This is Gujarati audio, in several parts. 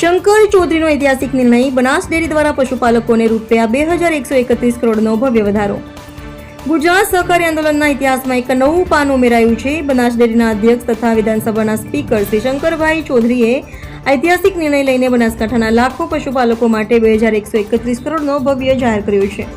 શંકર ચૌધરીનો ઐતિહાસિક નિર્ણય બનાસ ડેરી દ્વારા પશુપાલકોને રૂપિયા બે હજાર એકસો એકત્રીસ કરોડનો ભવ્ય વધારો. ગુજરાત સહકારી આંદોલનના ઇતિહાસમાં એક નવું પાન ઉમેરાયું છે. બનાસ ડેરીના અધ્યક્ષ તથા વિધાનસભાના સ્પીકર શ્રી શંકરભાઈ ચૌધરીએ ઐતિહાસિક નિર્ણય લઈને બનાસકાંઠાના લાખો પશુપાલકો માટે બે હજાર એકસો એકત્રીસ કરોડનો ભવ્ય જાહેર કર્યો છે.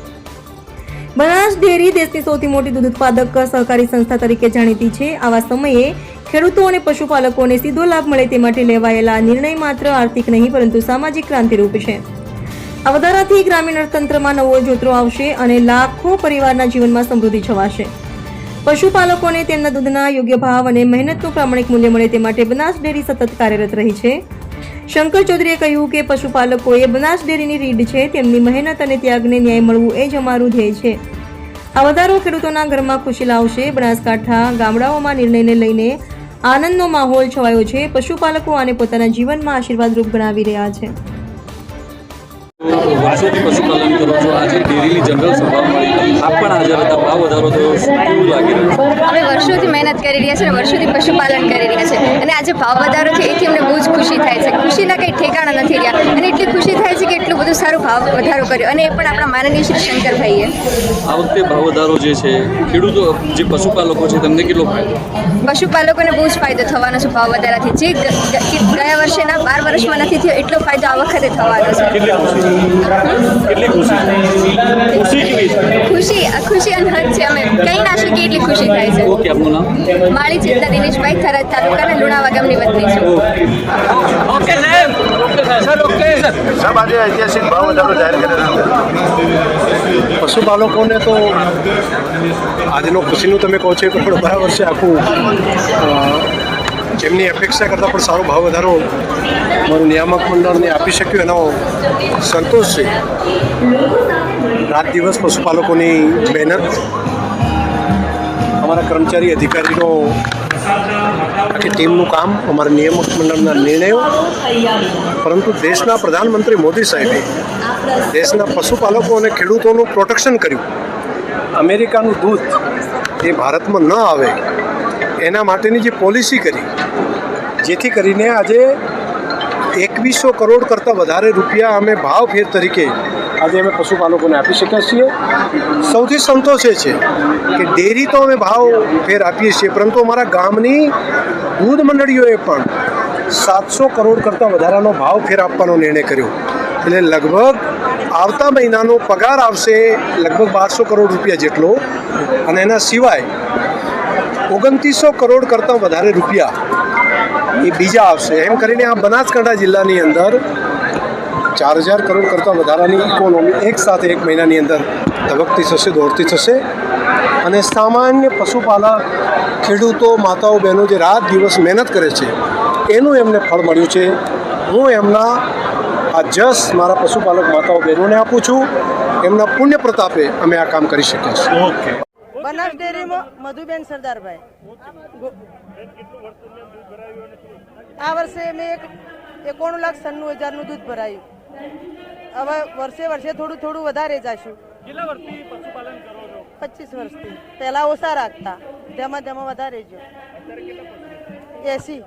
બનાસ ડેરી દેશની સૌથી મોટી દૂધ ઉત્પાદક સહકારી સંસ્થા તરીકે જાણીતી છે. આવા સમયે ખેડૂતો અને પશુપાલકોને સીધો લાભ મળે તે માટે લેવાયેલા નિર્ણય માત્ર આર્થિક નહીં, પરંતુ સામાજિક ક્રાંતિરૂપ છે. આ વધારાથી ગ્રામીણ અર્થતંત્રમાં નવો જોતરો આવશે અને લાખો પરિવારના જીવનમાં સમૃદ્ધિ છવાશે. પશુપાલકોને તેમના દૂધના યોગ્ય ભાવ અને મહેનતનું પ્રામાણિક મૂલ્ય મળે તે માટે બનાસ ડેરી સતત કાર્યરત રહી છે. શંકર ચૌધરીએ કહ્યું કે પશુપાલકોએ બનાસ ડેરીની રીડ છે, તેમની મહેનત અને ત્યાગને ન્યાય મળવું એ જ અમારું ધ્યેય છે. આ વધારો ખેડૂતોના ઘરમાં ખુશી લાવશે. બનાસકાંઠા ગામડાઓમાં નિર્ણયને લઈને આનંદનો માહોલ છવાયો છે. પશુપાલકો આને પોતાના જીવનમાં આશીર્વાદરૂપ ગણાવી રહ્યા છે. વર્ષોથી પશુપાલન કરો છો. આજે ડેરીની જનરલ સભા મળી આપ પણ હાજર હતા. ભાવ વધારો થયો કેવું લાગી રહ્યું અમે વર્ષોથી મહેનત કરી રહ્યા છે અને વર્ષોથી પશુપાલન કરી રહ્યા છે. અને આજે ભાવ વધારો છે એથી અમને બહુ જ ખુશી થાય છે. ખુશીના કંઈ ઠેકાણા નથી રહ્યા અને એટલી ખુશી થાય બધું સારું ભાવ વધારો કર્યો અને એ પણ આપણા માનનીય શ્રી શંકરભાઈએ. આ વખતે ભાવ વધારો જે છે ખેડૂતો જે પશુપાલકો છે તેમને કેટલો ફાયદો? પશુપાલકોને બહુ જ ફાયદો થવાનો છે ભાવ વધારાથી. જે ગયા વર્ષેના બાર વર્ષમાં નથી થયો એટલો ફાયદો આ વખતે થવાનો છે. ખુશી? ખુશી? અનહદ છે. અમે કહી ના શકીએ એટલી ખુશી થાય છે. ઓકે આપનું નામ? માળી ચેતના દિનેશભાઈ થરાદ તાલુકાના લુણાવા ગામની વતની છું. સાહેબ. આજે ઐતિહાસિક ભાવ વધારો જાહેર કરેલો પશુપાલકોને તો આજનો ખુશીનું તમે કહો છો કે પણ બરાબર છે આખું જેમની અપેક્ષા કરતાં પણ સારો ભાવ વધારો મારું નિયામક મંડળને આપી શક્યું એનો સંતોષ છે. રાત દિવસ પશુપાલકોની મહેનત અમારા કર્મચારી અધિકારીનો આખી ટીમનું કામ અમારા નિયામક મંડળના નિર્ણયો. પરંતુ દેશના પ્રધાનમંત્રી મોદી સાહેબે દેશના પશુપાલકો અને ખેડૂતોનું પ્રોટેક્શન કર્યું. અમેરિકાનું દૂધ એ ભારતમાં ન આવે, એના માટેની જે પોલિસી કરી, જેથી કરીને આજે એકવીસો કરોડ કરતાં વધારે રૂપિયા અમે ભાવ ફેર તરીકે આજે અમે પશુપાલકોને આપી શક્યા છીએ. સૌથી સંતોષ છે કે ડેરી તો અમે ભાવ ફેર આપીએ છીએ, પરંતુ અમારા ગામની દૂધ મંડળીઓએ પણ સાતસો કરોડ કરતાં વધારાનો ભાવ ફેર આપવાનો નિર્ણય કર્યો. એટલે લગભગ આવતા મહિનાનો પગાર આવશે લગભગ બારસો કરોડ રૂપિયા જેટલો, અને એના સિવાય ઓગણત્રીસો કરોડ કરતાં વધારે રૂપિયા એ બીજા આવશે. એમ કરીને આ બનાસકાંઠા જિલ્લાની અંદર ચાર હજાર કરોડ કરતાં વધારાની ઇકોનોમી એક સાથે એક મહિનાની અંદર ધબકતી થશે દોડતી થશે. અને સામાન્ય પશુપાલક ખેડૂતો માતાઓ બહેનો જે રાત દિવસ મહેનત કરે છે એનું એમને ફળ મળ્યું છે. હું એમના આ જસ મારા પશુપાલક માતાઓ બહેનોને આપું છું. એમના પુણ્ય પ્રતાપે અમે આ કામ કરી શકીએ છીએ. બનાસ ડેરીમાં મધુબેન સરદારભાઈ. આ વર્ષે મેં એક એકોણું લાખ સન્નું હજારનું દૂધ ભરાયું. હવે વર્ષે વર્ષે થોડું થોડું વધારે જશું. કેટલા વર્ષથી પશુપાલન કરો છો? પચીસ વર્ષથી. પહેલા ઓછા રાખતા. તેમાં તેમાં વધારે જો. એસી.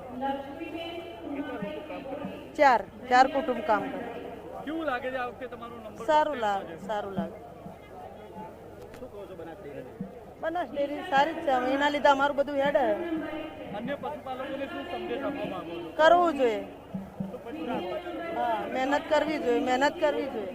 ચાર. ચાર કુટુંબ કામ કરે. કેવું લાગે છે આ વખતે તમારો નંબર સારું લાગે સારું લાગે. બનાસ ડેરી સારી જ છે. એના લીધે અમારું બધું હેડ અન્ય પશુપાલકોને શું સંદેશ આપવા માંગો છો? કરવું જોઈએ. મહેનત કરવી જોઈએ મહેનત કરવી જોઈએ.